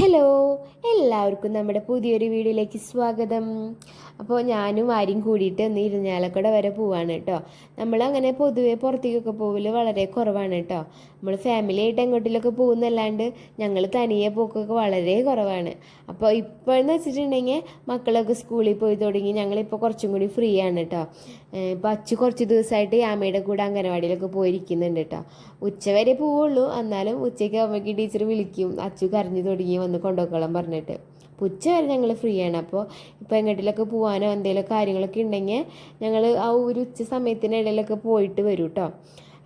Hello എല്ലാവർക്കും നമ്മുടെ പുതിയൊരു വീഡിയോയിലേക്ക് സ്വാഗതം. അപ്പോൾ ഞാനും ആരും കൂടിയിട്ട് ഒന്ന് ഇരിഞ്ഞാലക്കുട വരെ പോവാണ് കേട്ടോ. നമ്മളങ്ങനെ പൊതുവെ പുറത്തേക്കൊക്കെ പോകൽ വളരെ കുറവാണ് കേട്ടോ. നമ്മൾ ഫാമിലി ആയിട്ട് എങ്ങോട്ടിലൊക്കെ പോകുന്നല്ലാണ്ട് ഞങ്ങൾ തനിയെ പോക്കൊക്കെ വളരെ കുറവാണ്. അപ്പോൾ ഇപ്പോഴെന്ന് വെച്ചിട്ടുണ്ടെങ്കിൽ മക്കളൊക്കെ സ്കൂളിൽ പോയി തുടങ്ങി ഞങ്ങളിപ്പോൾ കുറച്ചും കൂടി ഫ്രീ ആണ് കേട്ടോ. ഇപ്പോൾ അച്ചു കുറച്ച് ദിവസമായിട്ട് യാമയുടെ കൂടെ അംഗനവാടിയിലൊക്കെ പോയിരിക്കുന്നുണ്ട് കേട്ടോ. ഉച്ച വരെ പോവുള്ളൂ. എന്നാലും ഉച്ചയ്ക്ക് അമ്മയ്ക്ക് ടീച്ചർ വിളിക്കും. അച്ചു കരഞ്ഞു തുടങ്ങി വന്ന് കൊണ്ടുപോക്കോളാൻ പറഞ്ഞിട്ട്. ഉച്ച വരെ ഞങ്ങൾ ഫ്രീ ആണ്. അപ്പോൾ ഇപ്പോൾ എങ്ങോട്ടിലൊക്കെ പോകാനോ എന്തെങ്കിലും കാര്യങ്ങളൊക്കെ ഉണ്ടെങ്കിൽ ഞങ്ങൾ ആ ഒരു ഉച്ച സമയത്തിനിടയിലൊക്കെ പോയിട്ട് വരും കേട്ടോ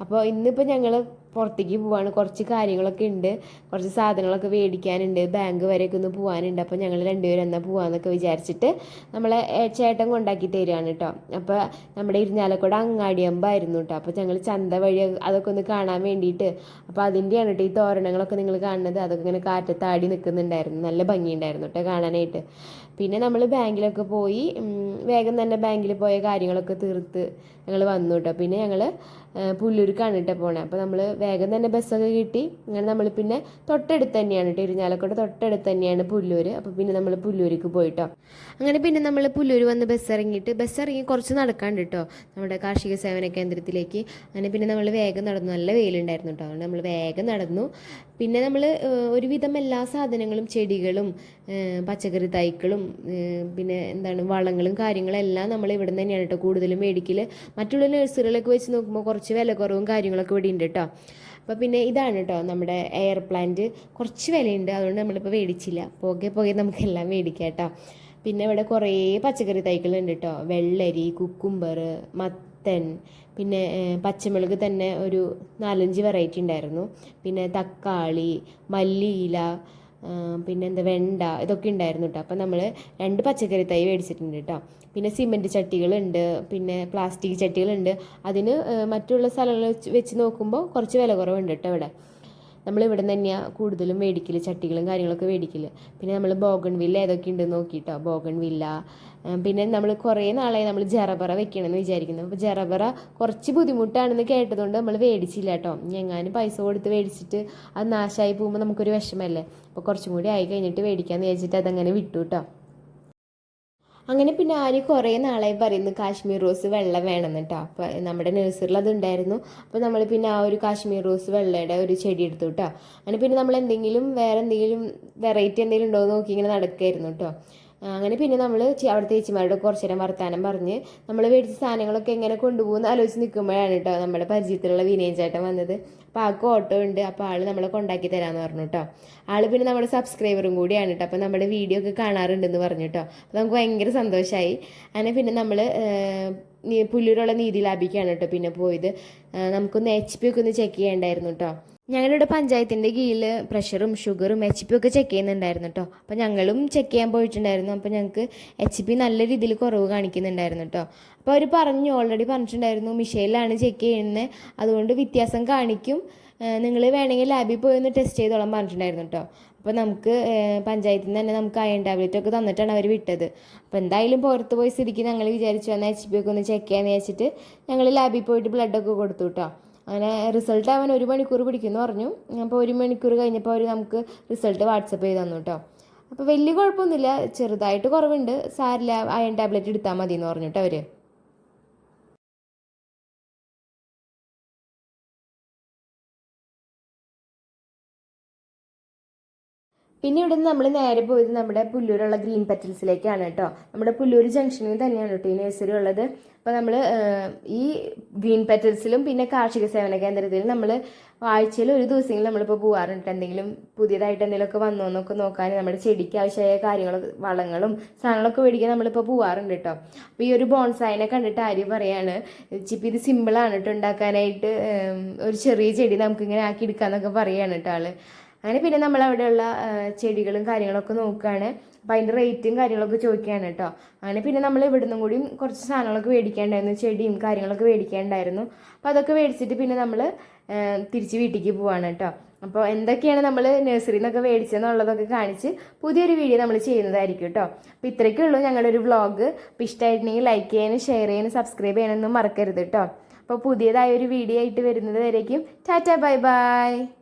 അപ്പോൾ ഇന്നിപ്പോൾ ഞങ്ങൾ പുറത്തേക്ക് പോവാണ്. കുറച്ച് കാര്യങ്ങളൊക്കെ ഉണ്ട്. കുറച്ച് സാധനങ്ങളൊക്കെ മേടിക്കാനുണ്ട്. ബാങ്ക് വരെയൊക്കെ ഒന്ന് പോകാനുണ്ട് അപ്പോൾ ഞങ്ങൾ രണ്ടുപേരും എന്നാൽ പോകാമെന്നൊക്കെ വിചാരിച്ചിട്ട് നമ്മളെ ചേട്ടൻ കൊണ്ടാക്കി തരികയാണ് കേട്ടോ അപ്പോൾ നമ്മുടെ ഇരുന്നാലക്കൂടെ അങ്ങാടിയമ്പായിരുന്നു കേട്ടോ അപ്പോൾ ഞങ്ങൾ ചന്ത വഴി അതൊക്കെ ഒന്ന് കാണാൻ വേണ്ടിയിട്ട് അപ്പോൾ അതിന്റെയാണ് കേട്ടോ ഈ തോരണങ്ങളൊക്കെ നിങ്ങൾ കാണുന്നത്. അതൊക്കെ ഇങ്ങനെ കാറ്റത്താടി നിൽക്കുന്നുണ്ടായിരുന്നു നല്ല ഭംഗിയുണ്ടായിരുന്നു കേട്ടോ കാണാനായിട്ട്. പിന്നെ നമ്മൾ ബാങ്കിലൊക്കെ പോയി വേഗം തന്നെ ബാങ്കിൽ പോയ കാര്യങ്ങളൊക്കെ തീർത്ത് ഞങ്ങൾ വന്നു കേട്ടോ പിന്നെ ഞങ്ങൾ പുല്ലൂർക്കാണ് കേട്ടോ പോണേ. അപ്പോൾ നമ്മൾ വേഗം തന്നെ ബസ്സൊക്കെ കിട്ടി. അങ്ങനെ നമ്മൾ പിന്നെ തൊട്ടടുത്ത് തന്നെയാണ് കേട്ടോ ഇരിഞ്ഞാലക്കുട തൊട്ടടുത്ത് തന്നെയാണ് പുല്ലൂർ അപ്പോൾ പിന്നെ നമ്മൾ പുല്ലൂർക്ക് പോയിട്ടോ. അങ്ങനെ പിന്നെ നമ്മൾ പുല്ലൂർ വന്ന് ബസ് ഇറങ്ങിയിട്ട് ബസ് ഇറങ്ങി കുറച്ച് നടക്കാണ്ട് കേട്ടോ നമ്മുടെ കാർഷിക സേവന കേന്ദ്രത്തിലേക്ക്. അങ്ങനെ പിന്നെ നമ്മൾ വേഗം നടന്നു. നല്ല വെയിലുണ്ടായിരുന്നു കേട്ടോ. അതുകൊണ്ട് നമ്മൾ വേഗം നടന്നു. പിന്നെ നമ്മൾ ഒരുവിധം എല്ലാ സാധനങ്ങളും ചെടികളും പച്ചക്കറി തൈക്കളും പിന്നെ എന്താണ് വളങ്ങളും കാര്യങ്ങളും എല്ലാം നമ്മൾ ഇവിടെ നിന്ന് തന്നെയാണ് കേട്ടോ കൂടുതലും മേടിക്കൽ മറ്റുള്ള നഴ്സറികളൊക്കെ വെച്ച് നോക്കുമ്പോൾ കുറച്ച് വില കുറവും കാര്യങ്ങളൊക്കെ ഇവിടെ ഉണ്ട് കേട്ടോ അപ്പോൾ പിന്നെ ഇതാണ് കേട്ടോ നമ്മുടെ എയർ പ്ലാന്റ്. കുറച്ച് വിലയുണ്ട് അതുകൊണ്ട് നമ്മളിപ്പോൾ മേടിച്ചില്ല. പോകെ പോകെ നമുക്കെല്ലാം മേടിക്കാം കേട്ടോ പിന്നെ ഇവിടെ കുറേ പച്ചക്കറി തൈക്കളുണ്ട് കേട്ടോ വെള്ളരി കുക്കുംബർ മത്തൻ പിന്നെ പച്ചമുളക് തന്നെ ഒരു നാലഞ്ച് വെറൈറ്റി ഉണ്ടായിരുന്നു. പിന്നെ തക്കാളി മല്ലിയില പിന്നെ എന്താ വെണ്ട ഇതൊക്കെ ഉണ്ടായിരുന്നു കേട്ടോ അപ്പം നമ്മൾ രണ്ട് പച്ചക്കറി തൈ മേടിച്ചിട്ടുണ്ട് കേട്ടോ പിന്നെ സിമെന്റ് ചട്ടികളുണ്ട് പിന്നെ പ്ലാസ്റ്റിക് ചട്ടികളുണ്ട്. അതിന് മറ്റുള്ള സ്ഥലങ്ങളിൽ വെച്ച് നോക്കുമ്പോൾ കുറച്ച് വില കുറവുണ്ട് കേട്ടോ ഇവിടെ. നമ്മൾ ഇവിടെ തന്നെയാണ് കൂടുതലും മേടിക്കൽ ചട്ടികളും കാര്യങ്ങളൊക്കെ മേടിക്കൽ പിന്നെ നമ്മൾ ബോഗൺ വില്ല ഏതൊക്കെ ഉണ്ടെന്ന് നോക്കിയിട്ടോ ബോഗൺ വില്ല. പിന്നെ നമ്മൾ കുറേ നാളായി നമ്മൾ ജറബറ വെക്കണമെന്ന് വിചാരിക്കുന്നു. അപ്പോൾ ജറബറ കുറച്ച് ബുദ്ധിമുട്ടാണെന്ന് കേട്ടതുകൊണ്ട് നമ്മൾ മേടിച്ചില്ല കേട്ടോ എങ്ങാനും പൈസ കൊടുത്ത് മേടിച്ചിട്ട് അത് നാശമായി പോകുമ്പോൾ നമുക്കൊരു വിഷമല്ലേ? അപ്പോൾ കുറച്ചും കൂടി ആയി കഴിഞ്ഞിട്ട് മേടിക്കാമെന്ന് വിചാരിച്ചിട്ട് അതങ്ങനെ വിട്ടു കേട്ടോ അങ്ങനെ പിന്നെ ആര് കുറേ നാളായി പറയുന്നു കാശ്മീർ റോസ് വെള്ള വേണം കേട്ടോ അപ്പോൾ നമ്മുടെ നഴ്സറിൽ അതുണ്ടായിരുന്നു അപ്പോൾ നമ്മൾ പിന്നെ ആ ഒരു കാശ്മീർ റോസ് വെള്ളയുടെ ഒരു ചെടി എടുത്തു കേട്ടോ അങ്ങനെ പിന്നെ നമ്മൾ എന്തെങ്കിലും വേറെ എന്തെങ്കിലും വെറൈറ്റി എന്തെങ്കിലും ഉണ്ടോ എന്ന് നോക്കി ഇങ്ങനെ നടക്കായിരുന്നു കേട്ടോ അങ്ങനെ പിന്നെ നമ്മൾ അവിടുത്തെ ചേച്ചിമാരോട് കുറച്ചു നേരം വർത്താനം പറഞ്ഞ് നമ്മൾ മേടിച്ച സാധനങ്ങളൊക്കെ എങ്ങനെ കൊണ്ടുപോകുന്ന ആലോചിച്ച് നിൽക്കുമ്പോഴാണ് കേട്ടോ നമ്മുടെ പരിചയത്തിലുള്ള വിനയൻ ചേട്ടൻ വന്നത്. അപ്പോൾ ആൾക്ക് ഓട്ടോ ഉണ്ട്. അപ്പോൾ ആൾ നമ്മളെ കൊണ്ടാക്കി തരാമെന്ന് പറഞ്ഞു കേട്ടോ. ആൾ പിന്നെ നമ്മുടെ സബ്സ്ക്രൈബറും കൂടിയാണ് കേട്ടോ. അപ്പോൾ നമ്മുടെ വീഡിയോ ഒക്കെ കാണാറുണ്ടെന്ന് പറഞ്ഞു കേട്ടോ. അപ്പോൾ നമുക്ക് ഭയങ്കര സന്തോഷമായി അങ്ങനെ പിന്നെ നമ്മൾ പുല്ലൂരുള്ള നീതി ലാഭിക്കുകയാണ് കേട്ടോ പിന്നെ പോയത്. നമുക്കൊന്ന് എച്ച് പി ഒക്കെ ഒന്ന് ചെക്ക് ചെയ്യേണ്ടായിരുന്നു കേട്ടോ. ഞങ്ങളുടെ പഞ്ചായത്തിന്റെ കീഴിൽ പ്രഷറും ഷുഗറും എച്ച് പി ഒക്കെ ചെക്ക് ചെയ്യുന്നുണ്ടായിരുന്നു കേട്ടോ അപ്പോൾ ഞങ്ങളും ചെക്ക് ചെയ്യാൻ പോയിട്ടുണ്ടായിരുന്നു. അപ്പോൾ ഞങ്ങൾക്ക് എച്ച് പി നല്ല രീതിയിൽ കുറവ് കാണിക്കുന്നുണ്ടായിരുന്നു കേട്ടോ അപ്പോൾ അവർ പറഞ്ഞു ഓൾറെഡി പറഞ്ഞിട്ടുണ്ടായിരുന്നു മിഷയിലാണ് ചെക്ക് ചെയ്യുന്നത് അതുകൊണ്ട് വ്യത്യാസം കാണിക്കും. നിങ്ങൾ വേണമെങ്കിൽ ലാബിൽ പോയി ഒന്ന് ടെസ്റ്റ് ചെയ്തോളാൻ പറഞ്ഞിട്ടുണ്ടായിരുന്നു കേട്ടോ അപ്പോൾ നമുക്ക് പഞ്ചായത്തിൽ നിന്ന് തന്നെ നമുക്ക് അയൺ ടാബ്ലറ്റ് ഒക്കെ തന്നിട്ടാണ് അവർ വിട്ടത്. അപ്പോൾ എന്തായാലും പുറത്ത് പോയി സ്ഥിതിക്ക് ഞങ്ങൾ വിചാരിച്ചു എന്നാൽ എച്ച് പി ഒക്കെ ഒന്ന് ചെക്ക് ചെയ്യാമെന്ന് വെച്ചിട്ട് ഞങ്ങൾ ലാബിൽ പോയിട്ട് ബ്ലഡൊക്കെ കൊടുത്തു കേട്ടോ അങ്ങനെ റിസൾട്ട് അവൻ ഒരു മണിക്കൂർ പിടിക്കുമെന്ന് പറഞ്ഞു. അപ്പോൾ ഒരു മണിക്കൂർ കഴിഞ്ഞപ്പോൾ അവർ നമുക്ക് റിസൾട്ട് വാട്സപ്പ് ചെയ്ത് തന്നു കേട്ടോ. അപ്പോൾ വലിയ കുഴപ്പമൊന്നുമില്ല. ചെറുതായിട്ട് കുറവുണ്ട്. സാരില്ല അയൺ ടാബ്ലറ്റ് എടുത്താൽ മതി എന്ന് കേട്ടോ അവർ. പിന്നെ ഇവിടെ നിന്ന് നമ്മൾ നേരെ പോയത് നമ്മുടെ പുല്ലൂരുള്ള ഗ്രീൻ പെറ്റൽസിലേക്കാണ് കേട്ടോ. നമ്മുടെ പുല്ലൂർ ജംഗ്ഷനിൽ തന്നെയാണ് കേട്ടോ ഈ നഴ്സറി ഉള്ളത്. അപ്പോൾ നമ്മൾ ഈ ഗ്രീൻ പെറ്റൽസിലും പിന്നെ കാർഷിക സേവന കേന്ദ്രത്തിലും നമ്മൾ ആഴ്ചയിൽ ഒരു ദിവസമെങ്കിലും നമ്മളിപ്പോൾ പോകാറുണ്ട് എന്തെങ്കിലും പുതിയതായിട്ട് എന്തെങ്കിലുമൊക്കെ വന്നോ എന്നൊക്കെ നോക്കാൻ നമ്മുടെ ചെടിക്ക് ആവശ്യമായ കാര്യങ്ങളൊക്കെ വളങ്ങളും സാധനങ്ങളൊക്കെ മേടിക്കാൻ നമ്മളിപ്പോൾ പോകാറുണ്ട് കേട്ടോ. അപ്പോൾ ഈ ഒരു ബോൺസായിനെ കണ്ടിട്ട് ആര് പറയാണ് ചിപ്പ് ഇത് സിമ്പിളാണ് കേട്ടോ ഉണ്ടാക്കാനായിട്ട്. ഒരു ചെറിയ ചെടി നമുക്കിങ്ങനെ ആക്കി എടുക്കാമെന്നൊക്കെ പറയുകയാണ് കേട്ടോ ആൾ. അങ്ങനെ പിന്നെ നമ്മൾ അവിടെയുള്ള ചെടികളും കാര്യങ്ങളൊക്കെ നോക്കുകയാണ്. അപ്പോൾ അതിന്റെ റേറ്റും കാര്യങ്ങളൊക്കെ ചോദിക്കുകയാണ് കേട്ടോ. അങ്ങനെ പിന്നെ നമ്മൾ ഇവിടെ നിന്നും കൂടിയും കുറച്ച് സാധനങ്ങളൊക്കെ മേടിക്കേണ്ടായിരുന്നു. ചെടിയും കാര്യങ്ങളൊക്കെ മേടിക്കേണ്ടായിരുന്നു. അപ്പോൾ അതൊക്കെ മേടിച്ചിട്ട് പിന്നെ നമ്മൾ തിരിച്ച് വീട്ടിലേക്ക് പോവാണ് കേട്ടോ. അപ്പോൾ എന്തൊക്കെയാണ് നമ്മൾ നഴ്സറിയിൽ നിന്നൊക്കെ മേടിച്ചതെന്നുള്ളതൊക്കെ കാണിച്ച് പുതിയൊരു വീഡിയോ നമ്മൾ ചെയ്യുന്നതായിരിക്കും കേട്ടോ. അപ്പോൾ ഇത്രയൊക്കെ ഉള്ളൂ ഞങ്ങളുടെ ഒരു വ്ളോഗ്. അപ്പോൾ ഇഷ്ടമായിട്ടുണ്ടെങ്കിൽ ലൈക്ക് ചെയ്യാനും ഷെയർ ചെയ്യാനും സബ്സ്ക്രൈബ് ചെയ്യാനൊന്നും മറക്കരുത് കേട്ടോ. അപ്പോൾ പുതിയതായ ഒരു വീഡിയോ ആയിട്ട് വരുന്നത് വരേക്കും. Tata bye bye.